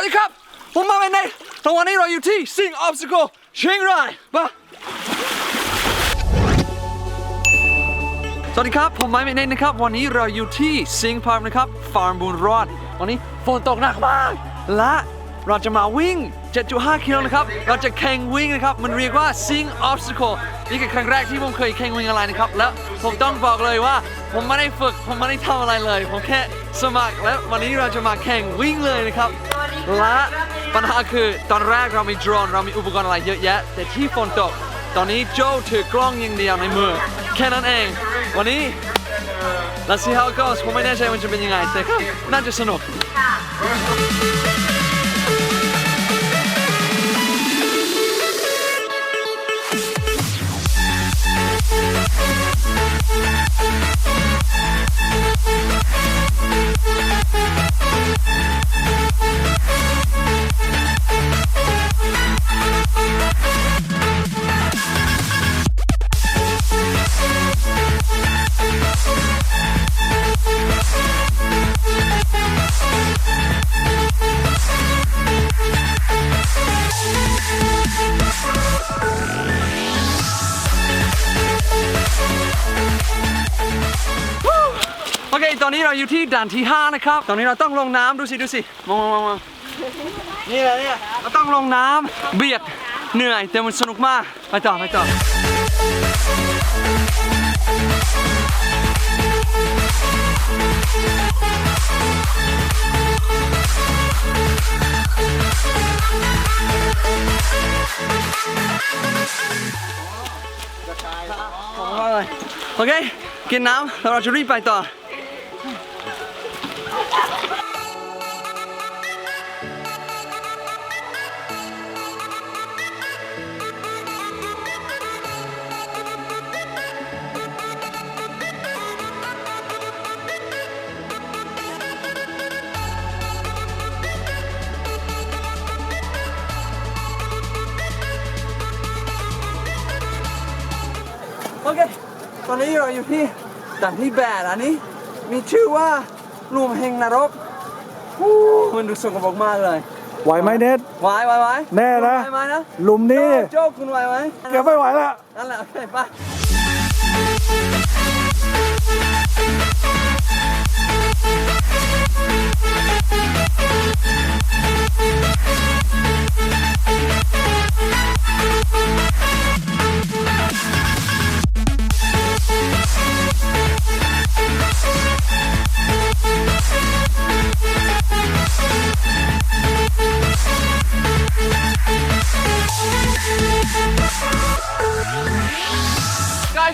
วัสดีครับ ผมมาเป็นในตรงวันนี้เราอยู่ที่ซิงออฟสโกเชียงรายปะสวัสดีครับ ผมไม้เป็นเนนะครับ วันนี้เราอยู่ที่ซิงพาร์คนะครับ ฟาร์มบุญรอด วันนี้ฝนตกหนักมาก และเราจะมาวิ่ง 7.5 กิโลนะครับ เราจะแข่งวิ่งนะครับ มันเรียกว่า Sing Obstacle นี่คือครั้งแรกที่ผมเคยแข่งวิ่งอะไรนะครับ แล้วผมต้องบอกเลยว่า ผมไม่ได้ฝึก ผมไม่ได้ทำอะไรเลย ผมแค่สมัคร แล้ววันนี้เราจะมาแข่งวิ่งเลยนะครับ และปัญหาคือตอนแรกเรามีโดรนเรามีอุปกรณ์อะไรเยอะแยะ แต่ที่ฝนตก ตอนนี้โจถือกล้องอย่างเดียวในมือ แค่นั้นเอง วันนี้ Let's see how it goes ผมไม่แน่ใจมันจะเป็นยังไงแต่ก็น่าจะสนุก โอเค ตอนนี้เราอยู่ที่ด่านที่ 5 นะครับ ตอนนี้เราต้องลงน้ำดูสิ ดูสิ มองมองมองนี่แหละเนี่ยเราต้องลงน้ำเบียด เหนื่อย แต่มันสนุกมาก ไปต่อ ไปต่อ ของเราเลยโอเค กินน้ำแล้วเราจะรีบไปต่อ อเค ตอนนี้เราอยู่ที่ด่านที่แปดอันนี้ มีชื่อว่าหลุมแห่งนรกฮู้มันดูสกปรกมากเลยไหวไหมเน็ต ไหวไหวไหวแน่นะ ไหวไหมนะหลุมนี้ โจ๊กคุณไหวไหมแกไม่ไหวละ นั่นแหละโอเคไป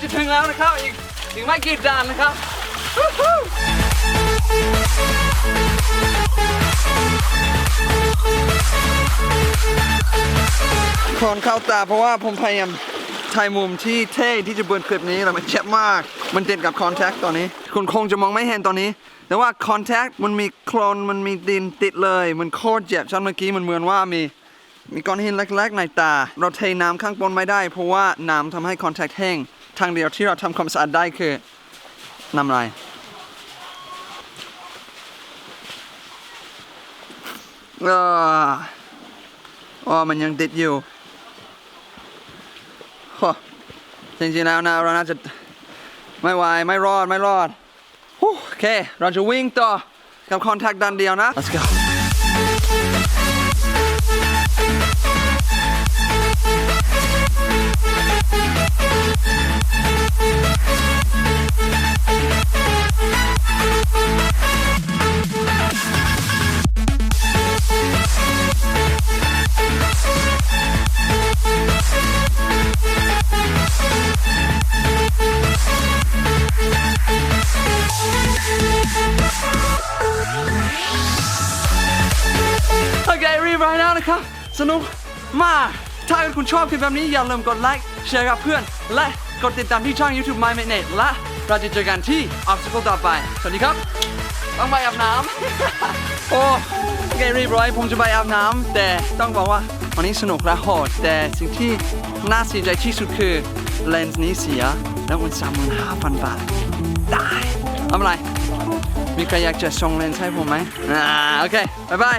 จะถึงแล้วนะครับ อีกอีกไม่กี่ด่านนะครับฮู้ฮู้คนเข้าตาเพราะว่าผมพยายามถ่ายมุมที่เท่ที่จะเบิร์นคลิปนี้แล้วมันเจ็บมาก มันติดกับคอนแทคตอนนี้ คุณคงจะมองไม่เห็นตอนนี้ แต่ว่าคอนแทคมันมีโคลนมันมีดินติดเลย มันโคตรเจ็บฉันเมื่อกี้มันเหมือนว่ามีมีก้อนหินเล็กๆในตา เราเทน้ำข้างบนไม่ได้เพราะว่าน้ำทำให้คอนแทคแห้ง ทางเดียวที่เราทำความสะอาดได้คือน้ำลายอ๋อมันยังติดอยู่โอ้จริงๆแล้วนะเราน่าจะไม่ไหวไม่รอดไม่รอดโอเค เราจะวิ่งต่อกับคอนแทคดันเดียวนะ let's go สนุกมากถ้าคุณชอบคลิปแบบนี้อย่าลืมกดไลค์แชร์กับเพื่อน และกดติดตามที่ช่อง YouTube My m a g n e t และเราจะเจอกันที่ Obstacle ต่อไป สวัสดีครับ ต้องไปอาบน้ำ โอ้เครีบร้อยผมจะไปอาบน้ำ แต่ต้องบอกว่าวันนี้สนุกและโหด แต่สิ่งที่น่าเสียใจที่สุดคือเลนส์นี้เสีย แล้วมันสามหมื่นห้าพันบาทได้ทำอะไร มีใครอยากจะส่งเลนส์ให้ผมไหมอ่า โอเค บ๊ายบาย